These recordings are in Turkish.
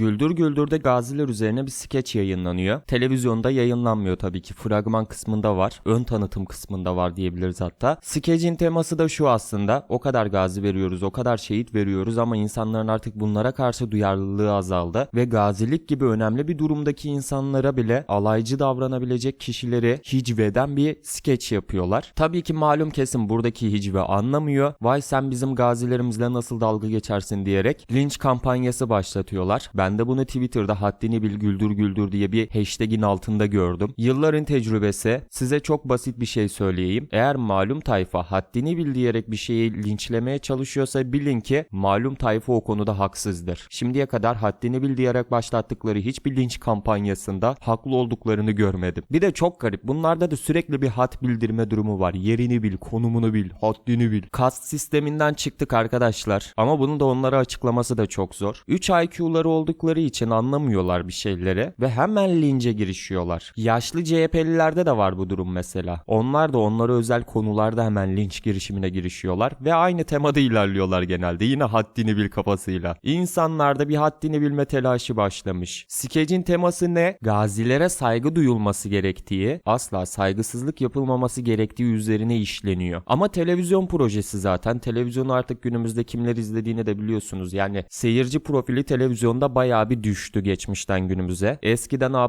Güldür Güldür'de gaziler üzerine bir skeç yayınlanıyor. Televizyonda yayınlanmıyor tabii ki. Fragman kısmında var. Ön tanıtım kısmında var diyebiliriz hatta. Skecin teması da şu aslında. O kadar gazi veriyoruz, o kadar şehit veriyoruz ama insanların artık bunlara karşı duyarlılığı azaldı. Ve gazilik gibi önemli bir durumdaki insanlara bile alaycı davranabilecek kişileri hicveden bir skeç yapıyorlar. Tabii ki malum kesim buradaki hicve anlamıyor. Vay sen bizim gazilerimizle nasıl dalga geçersin diyerek linç kampanyası başlatıyorlar. Ben de bunu Twitter'da haddini bil güldür güldür diye bir hashtagin altında gördüm. Yılların tecrübesi size çok basit bir şey söyleyeyim. Eğer malum tayfa haddini bil diyerek bir şeyi linçlemeye çalışıyorsa bilin ki malum tayfa o konuda haksızdır. Şimdiye kadar haddini bil diyerek başlattıkları hiçbir linç kampanyasında haklı olduklarını görmedim. Bir de çok garip. Bunlarda da sürekli bir had bildirme durumu var. Yerini bil, konumunu bil, haddini bil. Kast sisteminden çıktık arkadaşlar. Ama bunu da onlara açıklaması da çok zor. 3 IQ'ları oldukları için anlamıyorlar bir şeyleri ve hemen lince girişiyorlar. Yaşlı CHP'lilerde de var bu durum mesela. Onlar da onlara özel konularda hemen linç girişimine girişiyorlar ve aynı temada ilerliyorlar genelde. Yine haddini bil kafasıyla. İnsanlarda bir haddini bilme telaşı başlamış. Skecin teması ne? Gazilere saygı duyulması gerektiği, asla saygısızlık yapılmaması gerektiği üzerine işleniyor. Ama televizyon projesi zaten. Televizyonu artık günümüzde kimler izlediğini de biliyorsunuz. Yani seyirci profili televizyonda bayağı bir düştü geçmişten günümüze. Eskiden A+,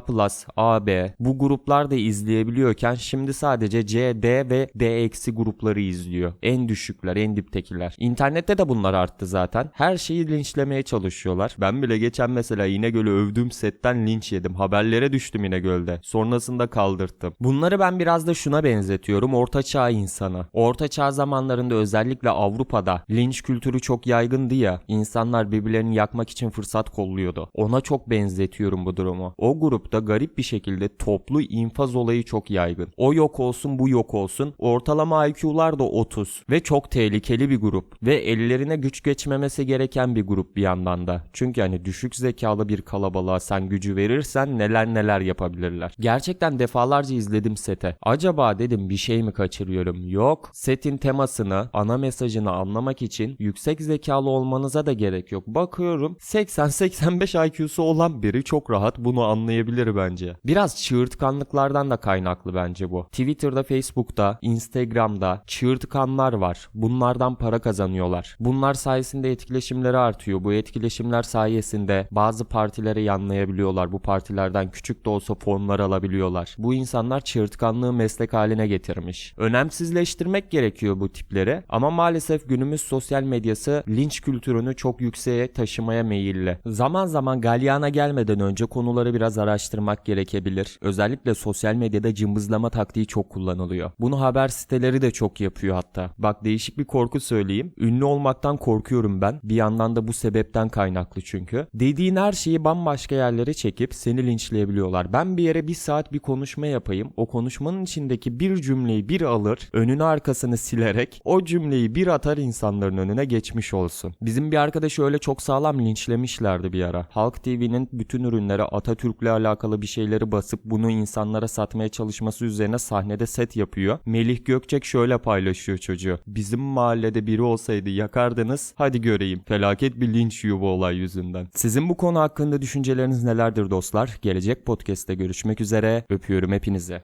AB bu gruplar da izleyebiliyorken şimdi sadece C, D ve D grupları izliyor. En düşükler, en diptekiler. İnternette de bunlar arttı zaten. Her şeyi linçlemeye çalışıyorlar. Ben bile geçen mesela İnegöl'ü övdüğüm setten linç yedim. Haberlere düştüm İnegöl'de. Sonrasında kaldırttım. Bunları ben biraz da şuna benzetiyorum. Orta çağ insana. Orta çağ zamanlarında özellikle Avrupa'da linç kültürü çok yaygındı ya. İnsanlar birbirlerini yakmak için fırsat kolluyordu. Ona çok benzetiyorum bu durumu. O grupta garip bir şekilde toplu infaz olayı çok yaygın. O yok olsun bu yok olsun. Ortalama IQ'lar da 30 ve çok tehlikeli bir grup ve ellerine güç geçmemesi gereken bir grup bir yandan da. Çünkü hani düşük zekalı bir kalabalığa sen gücü verirsen neler neler yapabilirler. Gerçekten defalarca izledim sete. Acaba dedim bir şey mi kaçırıyorum? Yok. Setin temasını, ana mesajını anlamak için yüksek zekalı olmanıza da gerek yok. Bakıyorum 80-85 IQ'su olan biri çok rahat bunu anlayabilir bence. Biraz çığırtkanlıklardan da kaynaklı bence bu. Twitter'da, Facebook'ta, Instagram'da çığırtkanlar var. Bunlardan para kazanıyorlar. Bunlar sayesinde etkileşimleri artıyor. Bu etkileşimler sayesinde bazı partilere yanlayabiliyorlar. Bu partilerden küçük de olsa fonlar alabiliyorlar. Bu insanlar çığırtkanlığı meslek haline getirmiş. Önemsizleştirmek gerekiyor bu tipleri ama maalesef günümüz sosyal medyası linç kültürünü çok yükseğe taşımaya meyilli. Zaman zaman galyana gelmeden önce konuları biraz araştırmak gerekebilir. Özellikle sosyal medyada cımbızlama taktiği çok kullanılıyor. Bunu haber siteleri de çok yapıyor hatta. Bak değişik bir korku söyleyeyim. Ünlü olmaktan korkuyorum ben. Bir yandan da bu sebepten kaynaklı çünkü. Dediğin her şeyi bambaşka yerlere çekip seni linçleyebiliyorlar. Ben bir yere bir saat bir konuşma yapayım. O konuşmanın içindeki bir cümleyi bir alır, önünü arkasını silerek o cümleyi bir atar insanların önüne geçmiş olsun. Bizim bir arkadaşı öyle çok sağlam linçlemişlerdi bir ara. Halk TV'nin bütün ürünlere Atatürk'le alakalı bir şeyleri basıp bunu insanlara satmaya çalışması üzerine sahnede set yapıyor. Melih Gökçek şöyle paylaşıyor çocuğu. Bizim mahallede biri olsaydı yakardınız. Hadi göreyim. Felaket bir linç bu olay yüzünden. Sizin bu konu hakkında düşünceleriniz nelerdir dostlar? Gelecek podcast'te görüşmek üzere. Öpüyorum hepinize.